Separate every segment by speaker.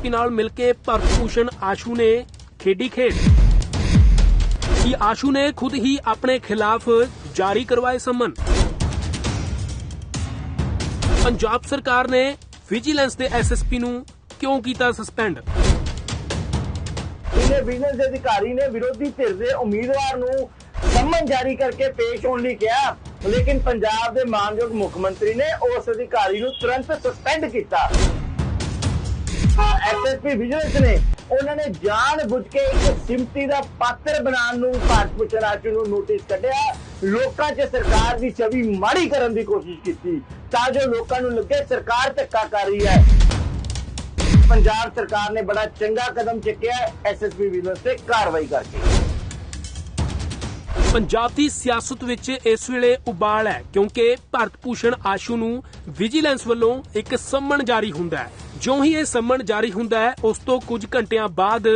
Speaker 1: SSP ਨਾਲ ਮਿਲ ਕੇ ਭਰਤਭੂਸ਼ਣ ਆਸ਼ੂ ਨੇ ਖੇਡੀ ਖੇਡ। ਕਿ ਆਸ਼ੂ ਨੇ ਖੁਦ ਹੀ ਆਪਣੇ ਖਿਲਾਫ ਜਾਰੀ ਕਰਵਾਏ ਸੰਮਨ? ਪੰਜਾਬ ਸਰਕਾਰ ਨੇ ਵਿਜੀਲੈਂਸ ਦੇ ਐਸਐਸਪੀ ਨੂੰ ਕਿਉਂ ਕੀਤਾ ਸਸਪੈਂਡ
Speaker 2: ਸੀਨੀਅਰ ਬਿਜ਼ਨਸ ਦੇ ਅਧਿਕਾਰੀ ਨੇ ਵਿਰੋਧੀ ਧਿਰ ਦੇ ਉਮੀਦਵਾਰ ਨੂੰ ਸੰਮਨ ਜਾਰੀ ਕਰਕੇ ਪੇਸ਼ ਹੋਣ ਲਈ ਕਿਹਾ। ਲੇਕਿਨ ਪੰਜਾਬ ਦੇ ਮਾਨਯੋਗ ਮੁੱਖ ਮੰਤਰੀ ਨੇ ਉਸ ਅਧਿਕਾਰੀ ਨੂੰ ਤੁਰੰਤ ਸਸਪੈਂਡ ਕੀਤਾ। ਐਸਐਸਪੀ ਵਿਜੀਲੈਂਸ ਨੇ ਉਹਨਾਂ ਨੇ ਜਾਣ ਬੁੱਝ ਕੇ ਇੱਕ ਸਿਮਤੀ ਦਾ ਪਾਤਰ ਬਣਾਉਣ ਨੂੰ ਭਾਰਤ ਭੂਸ਼ਣ ਆਸ਼ੂ ਨੂੰ ਨੋਟਿਸ ਕੱਢਿਆ। ਲੋਕਾਂ 'ਚ ਸਰਕਾਰ ਦੀ ਛਵੀ ਮਾੜੀ ਕਰਨ ਦੀ ਕੋਸ਼ਿਸ਼ ਕੀਤੀ। ਤਾਂ ਜੋ ਲੋਕਾਂ ਨੂੰ ਲੱਗੇ, ਸਰਕਾਰ ਧੱਕਾ ਕਰ ਰਹੀ ਹੈ। ਪੰਜਾਬ ਸਰਕਾਰ ਨੇ ਬੜਾ ਚੰਗਾ ਕਦਮ ਚੁੱਕਿਆ। ਐਸਐਸਪੀ ਵਿਜੀਲੈਂਸ ਤੇ ਕਾਰਵਾਈ ਕਰਕੇ
Speaker 1: ਪੰਜਾਬ ਦੀ ਸਿਆਸਤ ਵਿੱਚ ਇਸ ਵੇਲੇ ਉਬਾਲ ਹੈ, ਕਿਉਂਕਿ ਭਾਰਤ ਭੂਸ਼ਣ ਆਸ਼ੂ ਨੂੰ ਵਿਜੀਲੈਂਸ ਵੱਲੋਂ ਇੱਕ ਸੰਮਣ ਜਾਰੀ ਹੁੰਦਾ ਹੈ। ਜਿਉਂ ਹੀ ਇਹ ਸੰਮਣ ਜਾਰੀ ਹੁੰਦਾ ਹੈ, ਉਸ ਤੋਂ ਕੁਝ ਘੰਟਿਆਂ ਬਾਅਦ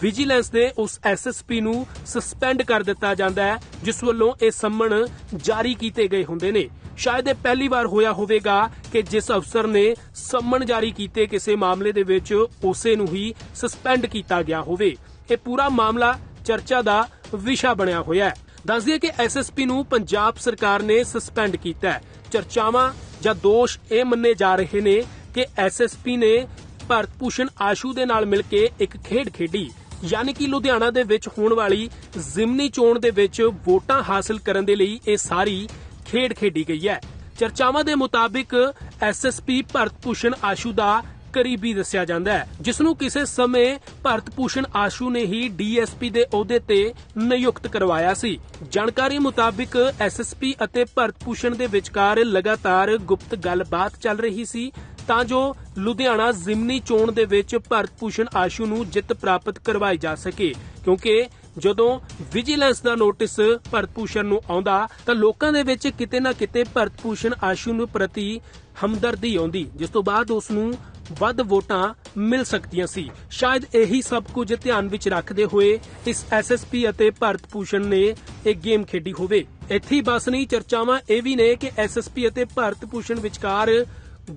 Speaker 1: ਵਿਜੀਲੈਂਸ ਦੇ ਉਸ ਐਸਐਸਪੀ ਨੂੰ ਸਸਪੈਂਡ ਕਰ ਦਿੱਤਾ ਜਾਂਦਾ ਹੈ, ਜਿਸ ਵੱਲੋਂ ਇਹ ਸੰਮਣ ਜਾਰੀ ਕੀਤੇ ਗਏ ਹੁੰਦੇ ਨੇ। ਸ਼ਾਇਦ ਇਹ ਪਹਿਲੀ ਵਾਰ ਹੋਇਆ ਹੋਵੇਗਾ ਕਿ ਜਿਸ ਅਫਸਰ ਨੇ ਸੰਮਣ ਜਾਰੀ ਕੀਤੇ ਕਿਸੇ ਮਾਮਲੇ ਦੇ ਵਿੱਚ ਉਸੇ ਨੂੰ ਹੀ ਸਸਪੈਂਡ ਕੀਤਾ ਗਿਆ ਹੋਵੇ। ਇਹ ਪੂਰਾ ਮਾਮਲਾ ਚਰਚਾ ਦਾ ਵਿਸ਼ਾ ਬਣਿਆ ਹੋਇਆ ਹੈ। ਦੱਸ ਦਈਏ ਕਿ ਐਸਐਸਪੀ ਨੂੰ ਪੰਜਾਬ ਸਰਕਾਰ ਨੇ ਸਸਪੈਂਡ ਕੀਤਾ ਹੈ। ਚਰਚਾਵਾਂ ਜਾਂ ਦੋਸ਼ ਇਹ ਮੰਨੇ ਜਾ ਰਹੇ ਨੇ ਕਿ ਐਸਐਸਪੀ ਨੇ ਭਾਰਤ ਭੂਸ਼ਣ ਆਸ਼ੂ ਦੇ ਨਾਲ ਮਿਲ ਕੇ ਇੱਕ ਖੇਡ ਖੇਡੀ। ਯਾਨੀ ਕਿ ਲੁਧਿਆਣਾ ਦੇ ਵਿੱਚ ਹੋਣ ਵਾਲੀ ਜ਼ਿਮਨੀ ਚੋਣ ਦੇ ਵਿੱਚ ਵੋਟਾਂ ਹਾਸਲ ਕਰਨ ਦੇ ਲਈ ਇਹ ਸਾਰੀ ਖੇਡ ਖੇਡੀ ਗਈ ਹੈ। ਚਰਚਾਵਾਂ ਦੇ ਮੁਤਾਬਿਕ ਐਸਐਸਪੀ ਭਰਤ ਭੂਸ਼ਣ ਆਸ਼ੂ ਦਾ ਕਰੀਬੀ ਦੱਸਿਆ ਜਾਂਦਾ ਹੈ ਜਿਸ ਨੂੰ ਕਿਸੇ ਸਮੇਂ ਭਾਰਤ ਭੂਸ਼ਣ ਆਸ਼ੂ ਨੇ ਹੀ ਡੀਐਸਪੀ ਦੇ ਅਹੁਦੇ ਤੇ ਨਿਯੁਕਤ ਕਰਵਾਇਆ ਸੀ। ਜਾਣਕਾਰੀ ਮੁਤਾਬਿਕ ਐਸਐਸਪੀ ਅਤੇ ਭਰਤ ਭੂਸ਼ਣ ਦੇ ਵਿਚਕਾਰ ਲਗਾਤਾਰ ਗੁਪਤ ਗੱਲਬਾਤ ਚੱਲ ਰਹੀ ਸੀ, ਤਾਂ ਜੋ ਲੁਧਿਆਣਾ ਜ਼ਿਮਨੀ ਚੋਣ ਦੇ ਵਿੱਚ ਭਰਤ ਭੂਸ਼ਣ ਆਸ਼ੂ ਨੂੰ ਜਿੱਤ ਪ੍ਰਾਪਤ ਕਰਵਾਈ ਜਾ ਸਕੇ, ਕਿਉਂਕਿ ਜਦੋਂ ਵਿਜੀਲੈਂਸ ਦਾ ਨੋਟਿਸ ਭਰਤ ਭੂਸ਼ਣ ਨੂੰ ਆਉਂਦਾ, ਤਾਂ ਲੋਕਾਂ ਦੇ ਵਿੱਚ ਕਿਤੇ ਨਾ ਕਿਤੇ ਭਰਤ ਭੂਸ਼ਣ ਆਸ਼ੂ ਨੂੰ ਪ੍ਰਤੀ ਹਮਦਰਦੀ ਆਉਂਦੀ, ਜਿਸ ਤੋਂ ਬਾਅਦ ਉਸ ਨੂੰ ਵੱਧ ਵੋਟਾਂ ਮਿਲ ਸਕਦੀਆਂ ਸੀ। ਸ਼ਾਇਦ ਇਹੀ ਸਭ ਕੁਝ ਧਿਆਨ ਵਿੱਚ ਰੱਖਦੇ ਹੋਏ ਇਸ ਐਸਐਸਪੀ ਅਤੇ ਭਾਰਤ ਭੂਸ਼ਣ ਨੇ ਇਹ ਗੇਮ ਖੇਡੀ ਹੋਵੇ। ਇੱਥੇ ਬਸ ਨਹੀਂ, ਚਰਚਾਵਾਂ ਇਹ ਵੀ ਨੇ ਕਿ ਐਸਐਸਪੀ ਅਤੇ ਭਰਤ ਭੂਸ਼ਣ ਵਿਚਕਾਰ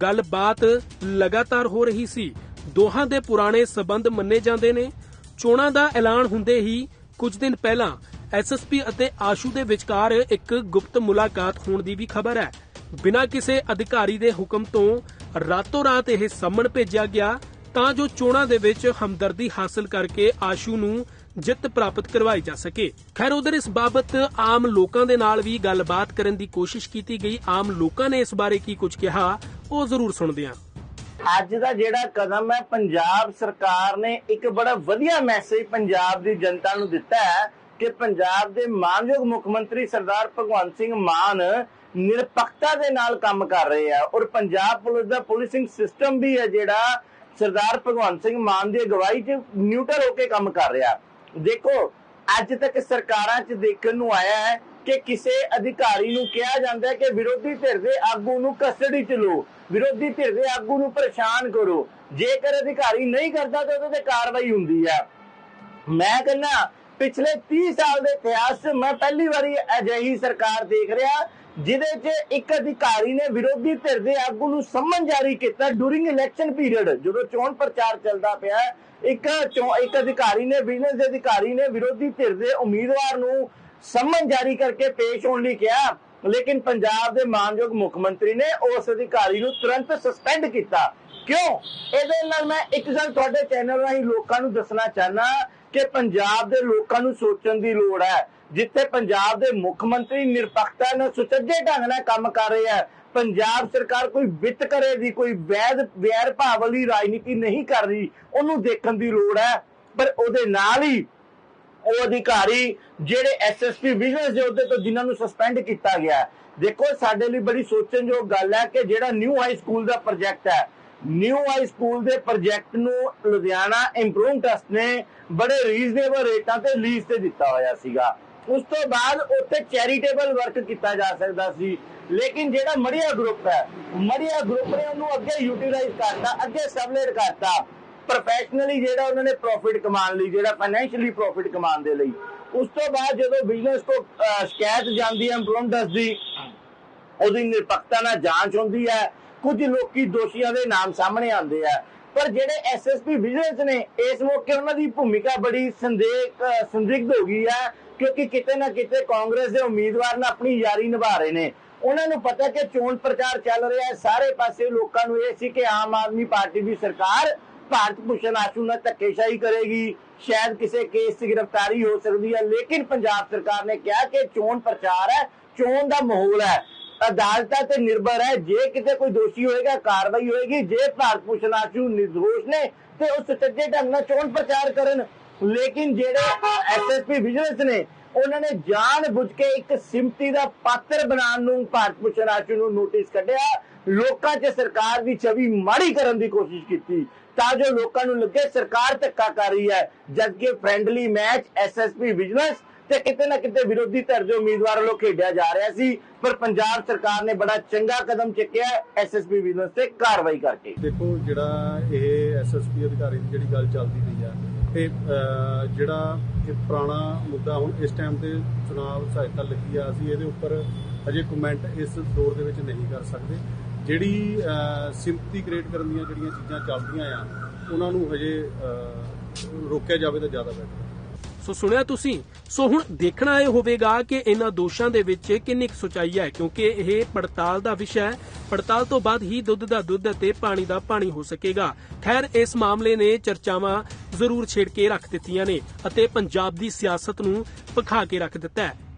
Speaker 1: ਗੱਲਬਾਤ ਲਗਾਤਾਰ ਹੋ ਰਹੀ ਸੀ। ਦੋਹਾਂ ਦੇ ਪੁਰਾਣੇ ਸਬੰਧ ਮੰਨੇ ਜਾਂਦੇ ਨੇ। ਚੋਣਾਂ ਦਾ ਐਲਾਨ ਹੁੰਦੇ ਹੀ ਕੁਝ ਦਿਨ ਪਹਿਲਾਂ ਐਸਐਸਪੀ ਅਤੇ ਆਸ਼ੂ ਦੇ ਵਿਚਕਾਰ ਇੱਕ ਗੁਪਤ ਮੁਲਾਕਾਤ ਹੋਣ ਦੀ ਵੀ ਖਬਰ ਹੈ। ਬਿਨਾਂ ਕਿਸੇ ਅਧਿਕਾਰੀ ਦੇ ਹੁਕਮ ਤੋਂ ਰਾਤੋਂ ਰਾਤ ਇਹ ਸੰਮਣ ਭੇਜਿਆ ਗਿਆ, ਤਾਂ ਜੋ ਚੋਣਾਂ ਦੇ ਵਿੱਚ ਹਮਦਰਦੀ ਹਾਸਲ ਕਰਕੇ ਆਸ਼ੂ ਨੂੰ ਜਿੱਤ ਪ੍ਰਾਪਤ ਕਰਵਾਈ ਜਾ ਸਕੇ। ਖੈਰ, ਉਧਰ ਇਸ ਬਾਬਤ ਆਮ ਲੋਕਾਂ ਦੇ ਨਾਲ ਵੀ ਗੱਲਬਾਤ ਕਰਨ ਦੀ ਕੋਸ਼ਿਸ਼ ਕੀਤੀ ਗਈ। ਆਮ ਲੋਕਾਂ ਨੇ ਇਸ ਬਾਰੇ ਕੀ ਕੁਝ ਕਿਹਾ, ਉਹ ਜ਼ਰੂਰ ਸੁਣਦੇ ਹਾਂ।
Speaker 2: ਅੱਜ ਦਾ ਜਿਹੜਾ ਕਦਮ ਹੈ, ਪੰਜਾਬ ਸਰਕਾਰ ਨੇ ਇੱਕ ਬੜਾ ਵਧੀਆ ਮੈਸੇਜ ਪੰਜਾਬ ਦੀ ਜਨਤਾ ਨੂੰ ਦਿੱਤਾ ਹੈ। ਕਿ ਪੰਜਾਬ ਦੇ ਮਾਨਯੋਗ ਮੁੱਖ ਮੰਤਰੀ ਸਰਦਾਰ ਭਗਵੰਤ ਸਿੰਘ ਮਾਨ ਨਿਰਪੱਖਤਾ ਦੇ ਨਾਲ ਕੰਮ ਕਰ ਰਹੇ ਆ ਔਰ ਪੰਜਾਬ ਪੁਲਿਸ ਦਾ ਪੁਲਿਸਿੰਗ ਸਿਸਟਮ ਵੀ ਹੈ ਜਿਹੜਾ ਸਰਦਾਰ ਭਗਵੰਤ ਸਿੰਘ ਮਾਨ ਦੀ ਅਗਵਾਈ 'ਚ ਨਿਊਟਰਲ ਹੋ ਕੇ ਕੰਮ ਕਰ ਰਿਹਾ। ਦੇਖੋ, ਅੱਜ ਤੱਕ ਸਰਕਾਰਾਂ 'ਚ ਦੇਖਣ ਨੂੰ ਆਇਆ ਹੈ ਕਿ ਕਿਸੇ ਅਧਿਕਾਰੀ ਨੂੰ ਕਿਹਾ ਜਾਂਦਾ ਹੈ ਕਿ ਵਿਰੋਧੀ ਧਿਰ ਦੇ ਆਗੂ ਨੂੰ ਕਸਟਡੀ 'ਚ ਲਓ, ਵਿਰੋਧੀ ਧਿਰ ਦੇ ਆਗੂ ਨੂੰ ਪਰੇਸ਼ਾਨ ਕਰੋ। ਜੇਕਰ ਅਧਿਕਾਰੀ ਨਹੀਂ ਕਰਦਾ ਤਾਂ ਉਹਦੇ ਤੇ ਕਾਰਵਾਈ ਹੁੰਦੀ ਆ। ਮੈਂ ਕਹਿੰਦਾ ਪਿਛਲੇ 30 ਸਾਲ ਦੇ ਇਤਿਹਾਸ ਮੈਂ ਪਹਿਲੀ ਵਾਰੀ ਅਜਿਹੀ ਸਰਕਾਰ ਦੇਖ ਰਿਹਾ, ਜਿਹਦੇ 'ਚ ਇੱਕ ਅਧਿਕਾਰੀ ਨੇ ਵਿਰੋਧੀ ਧਿਰ ਦੇ ਆਗੂ ਨੂੰ ਸੰਮਨ ਜਾਰੀ ਕੀਤਾ ਡੂਰਿੰਗ ਇਲੈਕਸ਼ਨ ਪੀਰੀਅਡ ਜਦੋਂ ਚੋਣ ਪ੍ਰਚਾਰ ਚੱਲਦਾ ਪਿਆ। ਇੱਕ ਇੱਕ ਅਧਿਕਾਰੀ ਨੇ ਬਿਜ਼ਨਸ ਦੇ ਅਧਿਕਾਰੀ ਨੇ ਵਿਰੋਧੀ ਧਿਰ ਦੇ ਉਮੀਦਵਾਰ ਨੂੰ ਸਮਨ ਜਾਰੀ ਕਰਕੇ ਪੇਸ਼ ਹੋਣ ਲਈ ਕਿਹਾ। ਲੇਕਿਨ ਪੰਜਾਬ ਦੇ ਮਾਨਯੋਗ ਮੁੱਖ ਮੰਤਰੀ ਨੇ ਉਸ ਅਧਿਕਾਰੀ ਨੂੰ ਤੁਰੰਤ ਸਸਪੈਂਡ ਕੀਤਾ। ਕਿਉਂ? ਇਹਦੇ ਨਾਲ ਮੈਂ ਇੱਕ ਗੱਲ ਤੁਹਾਡੇ ਚੈਨਲ ਰਾਹੀਂ ਲੋਕਾਂ ਨੂੰ ਦੱਸਣਾ ਚਾਹਨਾ ਕਿ ਪੰਜਾਬ ਦੇ ਲੋਕਾਂ ਨੂੰ ਸੋਚਣ ਦੀ ਲੋੜ ਹੈ। ਜਿੱਥੇ ਪੰਜਾਬ ਦੇ ਮੁੱਖ ਮੰਤਰੀ ਨਿਰਪੱਖਤਾ ਨਾਲ ਸੁਚੱਜੇ ਢੰਗ ਨਾਲ ਕੰਮ ਕਰ ਰਹੇ ਹੈ, ਪੰਜਾਬ ਸਰਕਾਰ ਕੋਈ ਵਿੱਤ ਕਰੇ ਦੀ ਕੋਈ ਵੈਦ ਵੈਰ ਭਾਵ ਵਾਲੀ ਰਾਜਨੀਤੀ ਨਹੀਂ ਕਰ ਰਹੀ, ਉਹਨੂੰ ਦੇਖਣ ਦੀ ਲੋੜ ਹੈ। ਪਰ ਉਹਦੇ ਨਾਲ ਹੀ ਉਹ ਅਧਿਕਾਰੀ ਜਿਹੜੇ ਐਸਐਸਪੀ ਵਿਜੀਲੈਂਸ ਦੇ ਅਹੁਦੇ ਤੋਂ ਜਿਨ੍ਹਾਂ ਨੂੰ ਸਸਪੈਂਡ ਕੀਤਾ ਗਿਆ ਦੇਖੋ, ਸਾਡੇ ਲਈ ਬੜੀ ਸੋਚਣਯੋਗ ਗੱਲ ਹੈ ਕਿ ਜਿਹੜਾ ਨਿਊ ਹਾਈ ਸਕੂਲ ਦਾ ਪ੍ਰੋਜੈਕਟ ਹੈ ਨਿਊ ਹਾਈ ਸਕੂਲ ਦੇ ਪ੍ਰੋਜੈਕਟ ਨੂੰ ਲੁਧਿਆਣਾ ਇੰਪਰੂਵ ਟਰਸਟ ਨੇ ਬੜੇ ਰੀਜ਼ਨੇਬਲ ਰੇਟਾਂ ਤੇ ਲੀਜ਼ ਤੇ ਦਿੱਤਾ ਹੋਇਆ ਸੀਗਾ। ਉਸ ਤੋਂ ਬਾਅਦ ਉੱਥੇ ਚੈਰੀਟੇਬਲ ਵਰਕ ਕੀਤਾ ਜਾ ਸਕਦਾ ਸੀ। ਲੇਕਿਨ ਜਿਹੜਾ ਮੜੀਆ ਗਰੁੱਪ ਹੈ ਮੜੀਆ ਗਰੁੱਪ ਨੇ ਉਹਨੂੰ ਅੱਗੇ ਯੂਟਿਲਾਈਜ਼ ਕਰਤਾ ਅੱਗੇ ਸਬਲੇਟ ਕਰਤਾ। ਪ੍ਰੋਫੈਸ਼ਨਲੀ ਜਿਹੜਾ ਉਹਨਾਂ ਨੇ ਪ੍ਰੋਫਿਟ ਕਮਾਉਣ ਲਈ ਜਿਹੜਾ ਫਾਈਨੈਂਸ਼ੀਅਲੀ ਪ੍ਰੋਫਿਟ ਕਮਾਉਣ ਦੇ ਲਈ। ਉਸ ਤੋਂ ਬਾਅਦ ਜਦੋਂ ਬਿਜ਼ਨਸ ਕੋ ਅਹ, ਸ਼ਿਕਾਇਤ ਜਾਂਦੀ ਹੈ ਇੰਪਲੋਮੈਂਟਸ ਦੀ ਉਹਦੀ ਨਿਰਪੱਖਤਾ ਨਾਲ ਜਾਂਚ ਹੁੰਦੀ ਹੈ। ਕੁਝ ਲੋਕੀ ਦੋਸ਼ੀਆਂ ਦੇ ਨਾਮ ਸਾਹਮਣੇ ਆਉਂਦੇ ਆ। ਪਰ ਜਿਹੜੇ ਐਸਐਸਪੀ ਵਿਜੀਲੈਂਸ ਨੇ, ਇਸ ਮੌਕੇ ਉਹਨਾਂ ਦੀ ਭੂਮਿਕਾ ਬੜੀ ਸੰਦੇਹ ਸੰਦਿਗਧ ਹੋ ਗਈ ਹੈ ਕਿਉਂਕਿ ਕਿਤੇ ਨਾ ਕਿਤੇ ਕਾਂਗਰਸ ਦੇ ਉਮੀਦਵਾਰ ਨਾਲ ਆਪਣੀ ਯਾਰੀ ਨਿਭਾ ਰਹੇ ਨੇ। ਉਹਨਾਂ ਨੂੰ ਪਤਾ ਕਿ ਚੋਣ ਪ੍ਰਚਾਰ ਚੱਲ ਰਿਹਾ ਹੈ, ਸਾਰੇ ਪਾਸੇ ਲੋਕਾਂ ਨੂੰ ਇਹ ਸੀ ਕਿ ਆਮ ਆਦਮੀ ਪਾਰਟੀ ਦੀ ਸਰਕਾਰ ਭਾਰਤ ਭੂਸ਼ਣ ਆਸ਼ੂ ਨਾਲ ਧੱਕੇਸ਼ਾਹੀ ਕਰੇਗੀ। ਸ਼ਾਇਦ ਕਿਸੇ ਕੇਸ 'ਚ ਗ੍ਰਿਫਤਾਰੀ ਹੋ ਸਕਦੀ ਹੈ, ਲੇਕਿਨ ਪੰਜਾਬ ਸਰਕਾਰ ਨੇ ਕਿਹਾ ਕਿ ਚੋਣ ਪ੍ਰਚਾਰ ਹੈ, ਚੋਣ ਦਾ ਮਾਹੌਲ ਹੈ। ਅਦਾਲਤਾਂ ਤੇ ਨਿਰਭਰ ਹੈ। ਜੇ ਕਿਤੇ ਕੋਈ ਦੋਸ਼ੀ ਹੋਏਗਾ, ਕਾਰਵਾਈ ਹੋਏਗੀ। ਜੇ ਭਾਰਤ ਭੂਸ਼ਣ ਨਿਰਦੋਸ਼ ਨੇ, ਤੇ ਉਹ ਸੁਚੱਜੇ ਢੰਗ ਨਾਲ ਚੋਣ ਪ੍ਰਚਾਰ ਕਰਨ। ਲੇਕਿਨ ਜਿਹੜੇ ਐਸਐਸਪੀ ਵਿਜੀਲੈਂਸ ਨੇ, ਉਹਨਾਂ ਨੇ ਜਾਣ ਬੁੱਝ ਕੇ ਇੱਕ ਸਿੰਪਤੀ ਦਾ ਪਾਤਰ ਬਣਾਉਣ ਨੂੰ ਭਾਰਤ ਭੂਸ਼ਣ ਆਸ਼ੂ ਨੂੰ ਨੋਟਿਸ ਕੱਢਿਆ। ਲੋਕਾਂ 'ਚ ਸਰਕਾਰ ਦੀ ਛਵੀ ਮਾੜੀ ਕਰਨ ਦੀ ਕੋਸ਼ਿਸ਼ ਕੀਤੀ। ਤਾਂ ਜੋ ਲੋਕਾਂ ਨੂੰ ਲੱਗੇ, ਸਰਕਾਰ ਧੱਕਾ ਕਰ ਰਹੀ ਹੈ। ਜਦਕਿ ਫ੍ਰੈਂਡਲੀ ਮੈਚ ਐਸਐਸਪੀ ਵਿਜੀਲੈਂਸ ਤੇ ਕਿਤੇ ਨਾ ਕਿਤੇ ਵਿਰੋਧੀ ਧਿਰ ਦੇ ਉਮੀਦਵਾਰ ਵੱਲੋਂ ਖੇਡਿਆ ਜਾ ਰਿਹਾ ਸੀ, ਪਰ ਪੰਜਾਬ ਸਰਕਾਰ ਨੇ ਬੜਾ ਚੰਗਾ ਕਦਮ ਚੁੱਕਿਆ ਐਸਐਸਪੀ ਵਿਜੀਲੈਂਸ ਤੇ ਕਾਰਵਾਈ ਕਰਕੇ।
Speaker 3: ਦੇਖੋ, ਜਿਹੜਾ ਇਹ ਐਸਐਸਪੀ ਅਧਿਕਾਰੀ ਦੀ ਜਿਹੜੀ ਗੱਲ ਚੱਲਦੀ ਪਈ ਆ ਇਹ ਜਿਹੜਾ ਇਹ ਪੁਰਾਣਾ ਮੁੱਦਾ ਹੁਣ ਇਸ ਟਾਈਮ ਤੇ ਚੁਣਾਵ ਸਹਾਇਤਾ ਲੱਗੀ ਆ, ਅਸੀਂ ਇਹਦੇ ਉੱਪਰ ਅਜੇ ਕਮੈਂਟ ਇਸ ਦੌਰ ਦੇ ਵਿੱਚ ਨਹੀਂ ਕਰ ਸਕਦੇ। ਜਿਹੜੀ ਸਿੰਪਥੀ ਕ੍ਰੀਏਟ ਕਰਨ ਦੀਆਂ ਜਿਹੜੀਆਂ ਚੀਜ਼ਾਂ ਚੱਲਦੀਆਂ ਆ, ਉਹਨਾਂ ਨੂੰ ਹਜੇ ਰੋਕਿਆ ਜਾਵੇ ਤਾਂ ਜ਼ਿਆਦਾ ਬਿਹਤਰ
Speaker 1: ਸੋ ਸੁਣਿਆ ਤੁਸੀਂ? ਸੋ ਹੁਣ ਦੇਖਣਾ ਇਹ ਹੋਵੇਗਾ ਕਿ ਇਹਨਾਂ ਦੋਸ਼ਾਂ ਦੇ ਵਿੱਚ ਕਿੰਨੀ ਕੁ ਸਚਾਈ ਹੈ, ਕਿਉਂਕਿ ਇਹ ਪੜਤਾਲ ਦਾ ਵਿਸ਼ਾ ਹੈ। ਪੜਤਾਲ ਤੋਂ ਬਾਅਦ ਹੀ ਦੁੱਧ ਦਾ ਦੁੱਧ ਅਤੇ ਪਾਣੀ ਦਾ ਪਾਣੀ ਹੋ ਸਕੇਗਾ। ਖੈਰ, ਇਸ ਮਾਮਲੇ ਨੇ ਚਰਚਾਵਾਂ ਜ਼ਰੂਰ ਛੇੜ ਕੇ ਰੱਖ ਦਿੱਤੀਆਂ ਨੇ ਅਤੇ ਪੰਜਾਬ ਦੀ ਸਿਆਸਤ ਨੂੰ ਭਖਾ ਕੇ ਰੱਖ ਦਿੱਤਾ ਹੈ।